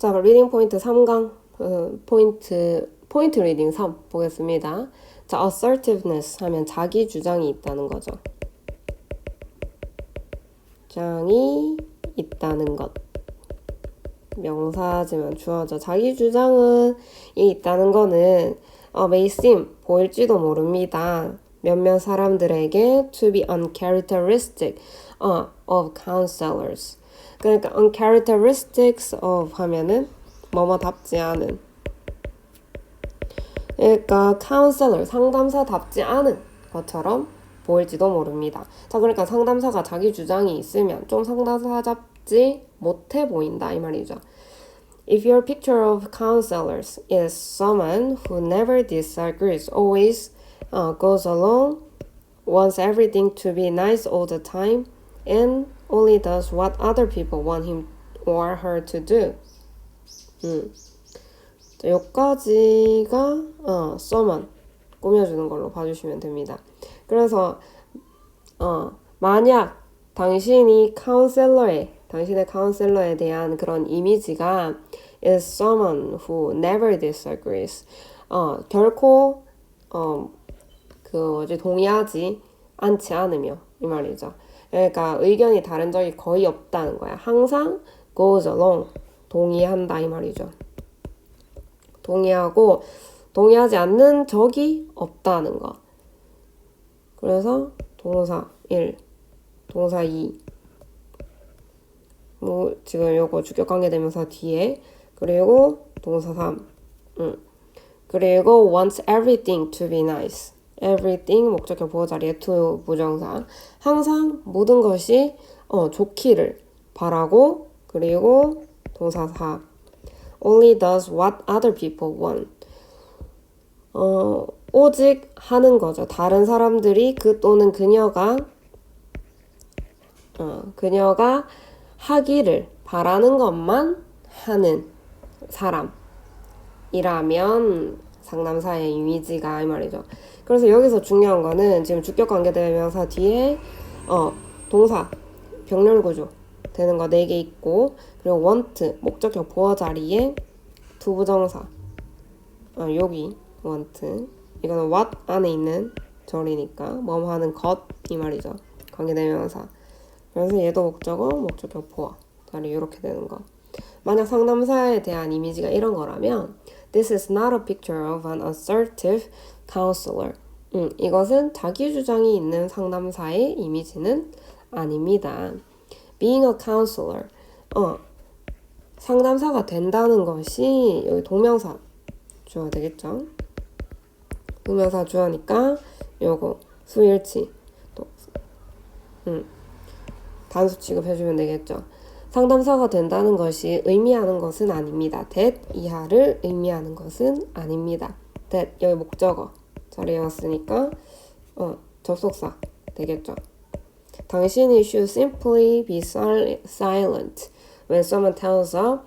자, 리딩 포인트 3강 어, 포인트 포인트 리딩 3 보겠습니다. 자, assertiveness 하면 자기 주장이 있다는 거죠. 주장이 있다는 것. 명사지만 주어져. 자기 주장은 이 있다는 거는 어, seem 보일지도 모릅니다. 몇몇 사람들에게 to be uncharacteristic 어, of counselors. 그러니까 uncharacteristics of 하면은 뭐뭐답지 않은. 그러니까 counselor 상담사답지 않은 것처럼 보일지도 모릅니다. 자, 그러니까 상담사가 자기 주장이 있으면 좀 상담사답지 못해 보인다 이 말이죠. If your picture of counselors is someone who never disagrees, always uh, goes along, wants everything to be nice all the time, and only does what other people want him or her to do. 음. 자, 여기까지가 어, someone 꾸며주는 걸로 봐주시면 됩니다. 그래서 어, 만약 당신이 카운셀러에 당신의 카운셀러에 대한 그런 이미지가 is someone who never disagrees. 어, 결코 어, 그 뭐지 동의하지 않지 않으며 이 말이죠. 그러니까 의견이 다른 적이 거의 없다는 거야. 항상 goes along 동의한다 이 말이죠. 동의하고 동의하지 않는 적이 없다는 거. 그래서 동사 1, 동사 2. 뭐 지금 요거 주격 관계 대명사 뒤에 그리고 동사 3. 음. 그리고 wants everything to be nice. Everything 목적격 보호 자리에 to 부정사. 항상 모든 것이 어, 좋기를 바라고 그리고 동사 4. only does what other people want. 어, 오직 하는 거죠. 다른 사람들이 그 또는 그녀가 어, 그녀가 하기를 바라는 것만 하는 사람이라면 상담사의 이미지가 이 말이죠. 그래서 여기서 중요한 거는 지금 주격 관계대명사 뒤에 어, 동사 병렬 구조 되는 거네개 있고 그리고 want 목적격 보어 자리에 두 부정사. 어, 여기 want. 이거는 what 안에 있는 절이니까 뭐뭐 하는 것 이 말이죠. 관계대명사. 그래서 얘도 목적어 목적격 보어 자리 이렇게 되는 거. 만약 상담사에 대한 이미지가 이런 거라면 This is not a picture of an assertive counselor. 음, 이것은 자기 주장이 있는 상담사의 이미지는 아닙니다. Being a counselor. 어, 상담사가 된다는 것이 여기 동명사 주어야 되겠죠? 동명사 주어니까 요거 수일치 또 음, 단수 취급해주면 되겠죠? 상담사가 된다는 것이 의미하는 것은 아닙니다. that 이하를 의미하는 것은 아닙니다. that 여기 목적어 자리였으니까 어, 접속사 되겠죠. 당신이 should simply be silent when someone tells a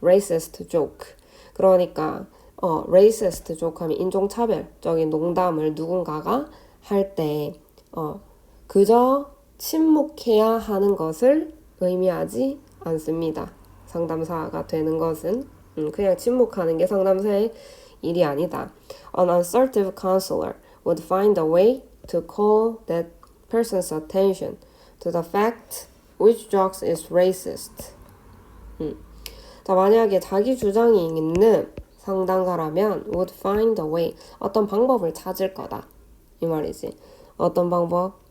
racist joke. 그러니까 어, racist joke 하면 인종차별적인 농담을 누군가가 할 때 어, 그저 침묵해야 하는 것을 의미하지 않습니다. 상담사가 되는 것은 음, 그냥 침묵하는 게 상담사의 일이 아니다. An assertive counselor would find a way to call that person's attention to the fact which jokes is racist. 음. 자, 만약에 자기 주장이 있는 상담가라면 would find a way 어떤 방법을 찾을 거다. 이 말이지. 어떤 방법?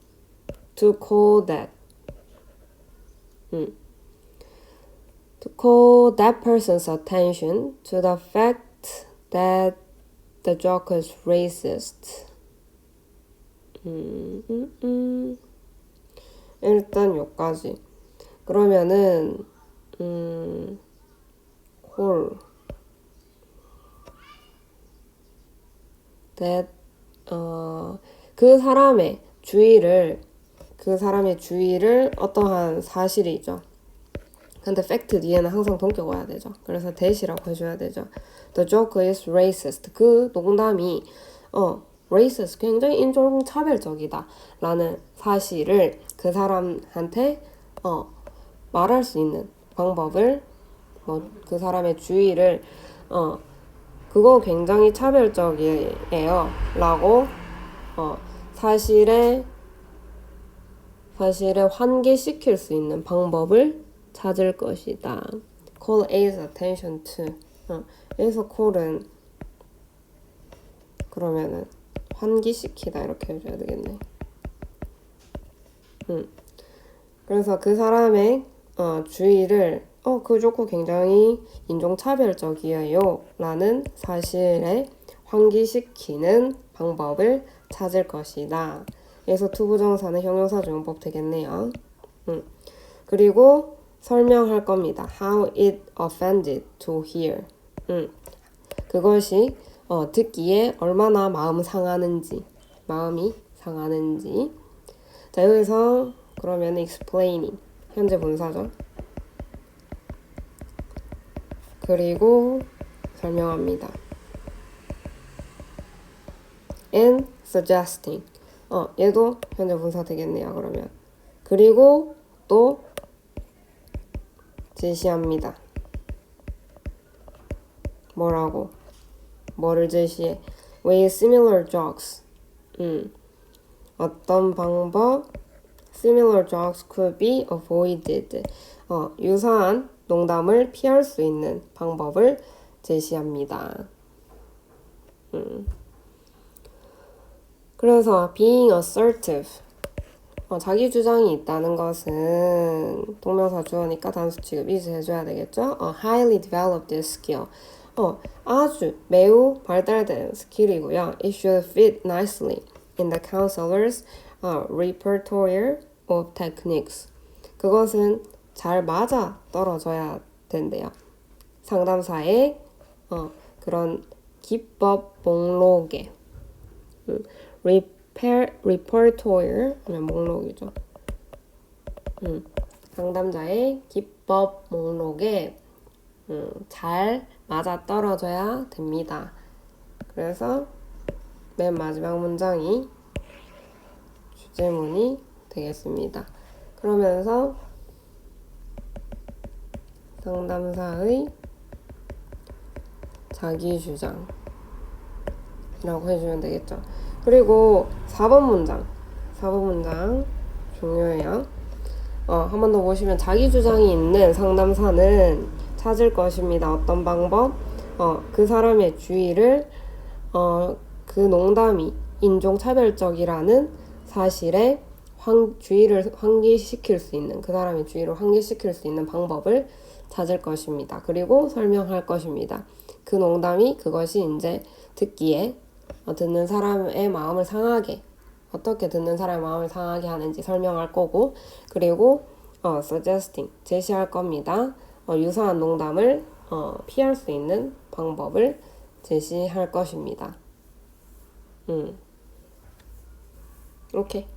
to call that 음. To call that person's attention to the fact that the joke is racist. 음, 음, 음. 일단 여기까지. 그러면은 음, call that 어, 그 사람의 주의를 그 사람의 주의를 어떠한 사실이죠. 근데 팩트 뒤에는 항상 동격 와야 되죠. 그래서 대시라고 해줘야 되죠. The joke is racist. 그 농담이 어 racist 굉장히 인종 차별적이다 라는 사실을 그 사람한테 어 말할 수 있는 방법을 뭐 그 사람의 주의를 어 그거 굉장히 차별적이에요. 라고 어 사실에 사실에 환기시킬 수 있는 방법을 찾을 것이다. Call A's attention to. 어, 여기서 call은 그러면은 환기시키다 이렇게 해줘야 되겠네. 음. 그래서 그 사람의 어, 주의를 어, 그 조건 굉장히 인종차별적이에요. 라는 사실에 환기시키는 방법을 찾을 것이다. 그래서 투부정사는 형용사 주문법 되겠네요. 음. 그리고 설명할 겁니다. How it offended to hear. 음. 그것이 어, 듣기에 얼마나 마음 상하는지, 마음이 상하는지. 자, 여기서 그러면 explaining 현재 분사죠. 그리고 설명합니다. and suggesting. 어, 얘도 현재 분사 되겠네요. 그러면. 그리고 또 제시합니다. 뭐라고? 뭐를 제시해? Way similar jokes. 음. 어떤 방법? Similar jokes could be avoided. 어, 유사한 농담을 피할 수 있는 방법을 제시합니다. 음. 그래서 being assertive. 어, 자기 주장이 있다는 것은 동명사 주어니까 단수 취급 이제 해줘야 되겠죠? 어, highly developed skill. 어, 아주 매우 발달된 스킬이고요. It should fit nicely in the counselor's uh, repertoire of techniques. 그것은 잘 맞아 떨어져야 된대요. 상담사의 어, 그런 기법 목록에 음, repertoire 목록이죠. 음, 상담자의 기법 목록에 음, 잘 맞아 떨어져야 됩니다. 그래서 맨 마지막 문장이 주제문이 되겠습니다. 그러면서 상담사의 자기 주장이라고 해주면 되겠죠. 그리고 4번 문장, 4번 문장 중요해요. 어, 한 번 더 보시면 자기 주장이 있는 상담사는 찾을 것입니다. 어떤 방법? 어, 그 사람의 주의를 어, 그 농담이 인종차별적이라는 사실에 환, 주의를 환기시킬 수 있는 그 사람의 주의를 환기시킬 수 있는 방법을 찾을 것입니다. 그리고 설명할 것입니다. 그 농담이 그것이 이제 듣기에 어, 듣는 사람의 마음을 상하게 어떻게 듣는 사람의 마음을 상하게 하는지 설명할 거고 그리고 어, suggesting 제시할 겁니다. 어, 유사한 농담을 어, 피할 수 있는 방법을 제시할 것입니다. 음. 오케이.